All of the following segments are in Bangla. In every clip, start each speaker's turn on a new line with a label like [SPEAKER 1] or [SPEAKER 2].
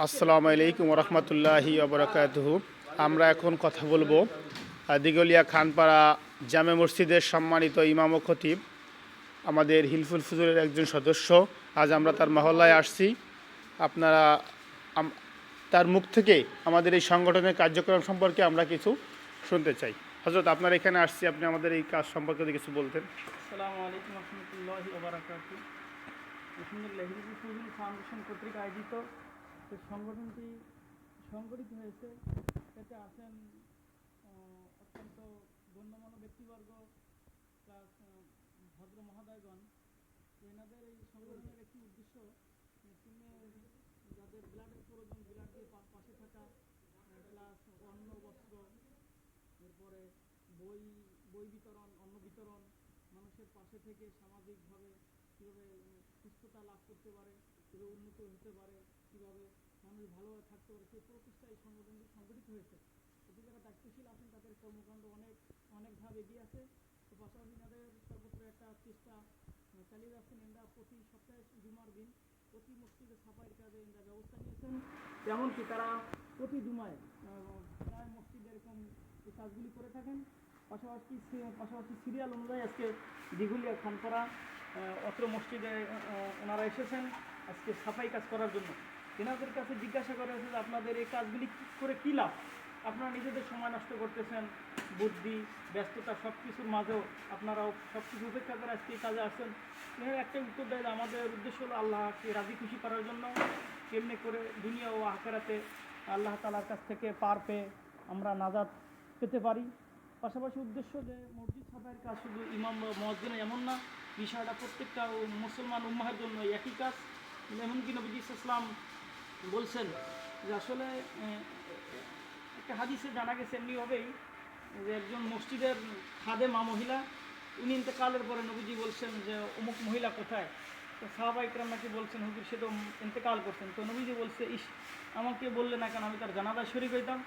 [SPEAKER 1] আসসালামু আলাইকুম রহমতুল্লাহি অবরাকাতহু আমরা এখন কথা বলব দিগলিয়া খানপাড়া জামে মসজিদের সম্মানিত ইমাম খতিব, আমাদের হিলফুল ফুজুরের একজন সদস্য। আজ আমরা তার মহল্লায় আসছি। আপনারা তার মুখ থেকে আমাদের এই সংগঠনের কার্যক্রম সম্পর্কে আমরা কিছু শুনতে চাই। হজরত আপনার এখানে আসছি, আপনি আমাদের এই কাজ সম্পর্কে কিছু বলতেন।
[SPEAKER 2] আসসালামু আলাইকুম রহমতুল্লাহি আলহামদুলিল্লাহ ফাউন্ডেশন কর্তৃক আয়োজিত এই সংগঠনটি সংগঠিত হয়েছে, এতে আছেন অত্যন্ত গণ্যমান্য ব্যক্তিবর্গ প্লাস ভদ্র মহোদয়গণ। এনাদের এই সংগঠনের একটি উদ্দেশ্য যাদের ব্লাডের প্রয়োজন ব্লাড দিয়ে পাশে থাকা প্লাস অন্ন, বস্ত্র, এরপরে বই বই বিতরণ, অন্ন বিতরণ, মানুষের পাশে থেকে সামাজিকভাবে কীভাবে সুস্থতা লাভ করতে পারে, কীভাবে উন্নত হতে পারে, কীভাবে মানুষ ভালোভাবে থাকতে পারে, সেই প্রচেষ্টা এই সংগঠনটি সংগঠিত হয়েছে। এতে যারা দায়িত্বশীল আছেন তাদের কর্মকাণ্ড অনেক অনেকভাবে এগিয়ে আছে। তো পাশাপাশি তাদের সর্বত্র একটা চেষ্টা চালিয়ে যাচ্ছেন এরা প্রতি সপ্তাহে জুমার দিন। প্রতি মসজিদে সাফাইয়ের কাজে এরা ব্যবস্থা নিয়েছেন। এমনকি তারা প্রতি জুমায় প্রায় মসজিদে এরকম কাজগুলি করে থাকেন। পাশাপাশি পাশাপাশি সিরিয়াল অনুযায়ী আজকে দিঘুলিয়া খানপাড়া অত্র মসজিদে ওনারা এসেছেন আজকে সাফাই কাজ করার জন্য। এনাদের কাছে জিজ্ঞাসা করা যে আপনাদের এই কাজগুলি করে কী লাভ? আপনারা নিজেদের সময় নষ্ট করতেছেন, বুদ্ধি, ব্যস্ততা সব কিছুর মাঝেও আপনারাও সব কিছু উপেক্ষা করে আজকে কাজে আসছেন। এনারা একটাই উত্তর দেয় আমাদের উদ্দেশ্য হলো আল্লাহকে রাজি খুশি করার জন্য। কেমনে করে দুনিয়া ও আখেরাতে আল্লাহ তালার কাছ থেকে পার পেয়ে আমরা নাজাদ পেতে পারি। পাশাপাশি উদ্দেশ্য যে মসজিদ সাফাইয়ের কাজ শুধু ইমাম বা মসজিদে এমন না, বিষয়টা প্রত্যেকটা মুসলমান উম্মাহের জন্য একই কাজ। এমনকি নবীজি ইসলাম বলছেন যে আসলে একটা হাদিসে জানা গেছে এমনিভাবেই যে একজন মসজিদের খাদেমা মহিলা, উনি ইন্তেকালের পরে নবীজি বলছেন যে, অমুক মহিলা কোথায়? তো সাহাবা ইকরাম নাকি বলছেন, হুজুর, সে তো ইন্তেকাল করছেন। তো নবীজি বলছে, ইস, আমাকে বললে না কেন? আমি তার জানাজায় শরিক হইতাম।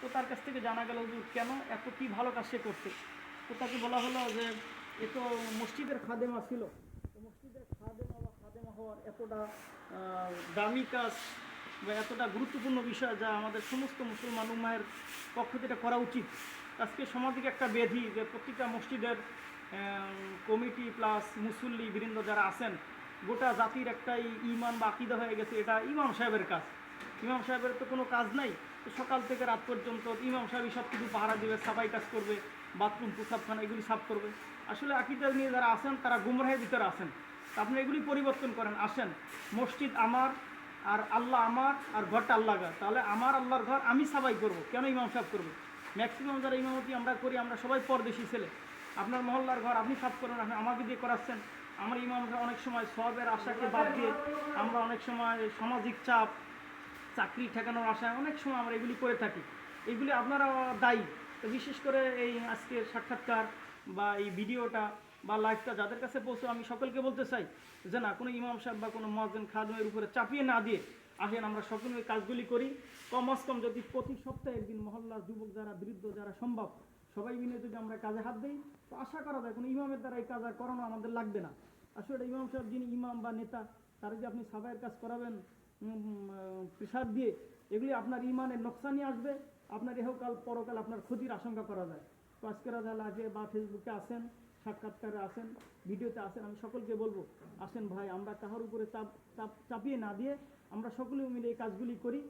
[SPEAKER 2] তো তার কাছ থেকে জানা গেল, হুজুর, কেন এত কি ভালো কাজ সে করছে? তো তাকে বলা হলো যে, এ তো মসজিদের খাদেমা ছিল। তো মসজিদের খাদেমা বা খাদেমা হওয়ার এতটা দামি কাজ বা এতটা গুরুত্বপূর্ণ বিষয় যা আমাদের সমস্ত মুসলমান উম্মায়ের পক্ষ থেকে করা উচিত। আজকে সামাজিক একটা ব্যাধি যে প্রত্যেকটা মসজিদের কমিটি প্লাস মুসল্লি, বৃন্দ যারা আছেন, গোটা জাতির একটাই ইমান বা আকিদা হয়ে গেছে, এটা ইমাম সাহেবের কাজ। ইমাম সাহেবের তো কোনো কাজ নাই। সকাল থেকে রাত পর্যন্ত ইমাম সাহেবই সব কিছু পাহারা দেবে, সাফাই কাজ করবে, বাথরুম প্রসাবখানা এগুলি সাফ করবে। আসলে আকিদা নিয়ে যারা আছেন, তারা গুমরাহের ভিতরে আসেন আপনি এগুলি পরিবর্তন করেন, আসেন। মসজিদ আমার আর আল্লাহ আমার আর ঘরটা আল্লাহ ঘর। তাহলে আমার আল্লাহর ঘর আমি সাফাই করব। কেন ইমাম সাহেব করব? ম্যাক্সিমাম যারা ইমামতি আমরা করি, আমরা সবাই পরদেশি ছেলে। আপনার মহল্লার ঘর আপনি সাফ করেন, আপনি আমাকে দিয়ে করাচ্ছেন। আমার ইমামরা অনেক সময় সবের আশাকে বাদ দিয়ে আমরা অনেক সময় সামাজিক চাপ, চাকরি ঠেকানোর আশায় অনেক সময় আমরা এগুলি করে থাকি। এগুলি আপনারা দায়ী। বিশেষ করে এই আজকের সাক্ষাৎকার বা এই ভিডিওটা বা লাইফটা যাদের কাছে পৌঁছে আমি সকলকে বলতে চাই যে না, কোনো ইমাম সাহেব বা কোনো মহাজন খাদমের উপরে চাপিয়ে না দিয়ে আসেন, আমরা সকলে কাজগুলি করি। কমস কম যদি প্রতি সপ্তাহে একদিন মহল্লা যুবক যারা, বৃদ্ধ যারা সম্ভব, সবাই মিলে যদি আমরা কাজে হাত দিই, তো আশা করা যায় কোনো ইমামের দ্বারা এই কাজ আর করানো আমাদের লাগবে না। আসলে ইমাম সাহেব যিনি ইমাম বা নেতা, তারা যে আপনি সাফাইয়ের কাজ করাবেন প্রেশার দিয়ে, এগুলি আপনার ইমানের নোকসানি আসবে। আপনার এহকাল পরকাল আপনার ক্ষতির আশঙ্কা করা যায়। তো আজকের লাইভে বা ফেসবুকে আসেন সাক্ষাৎকারে আসেন, ভিডিওতে আসেন, আমি সকলকে বলব, আসেন ভাই, আমরা কাহার উপরে চাপ চাপ, চাপিয়ে না দিয়ে আমরা সকলে মিলে এই কাজগুলি করি।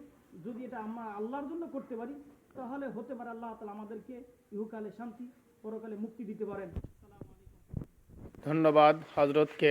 [SPEAKER 2] যদি এটা আমরা আল্লাহর জন্য করতে পারি, তাহলে হতে পারে আল্লাহ তালা আমাদেরকে ইহুকালে শান্তি, পরকালে মুক্তি দিতে পারেন।
[SPEAKER 1] ধন্যবাদ হজরতকে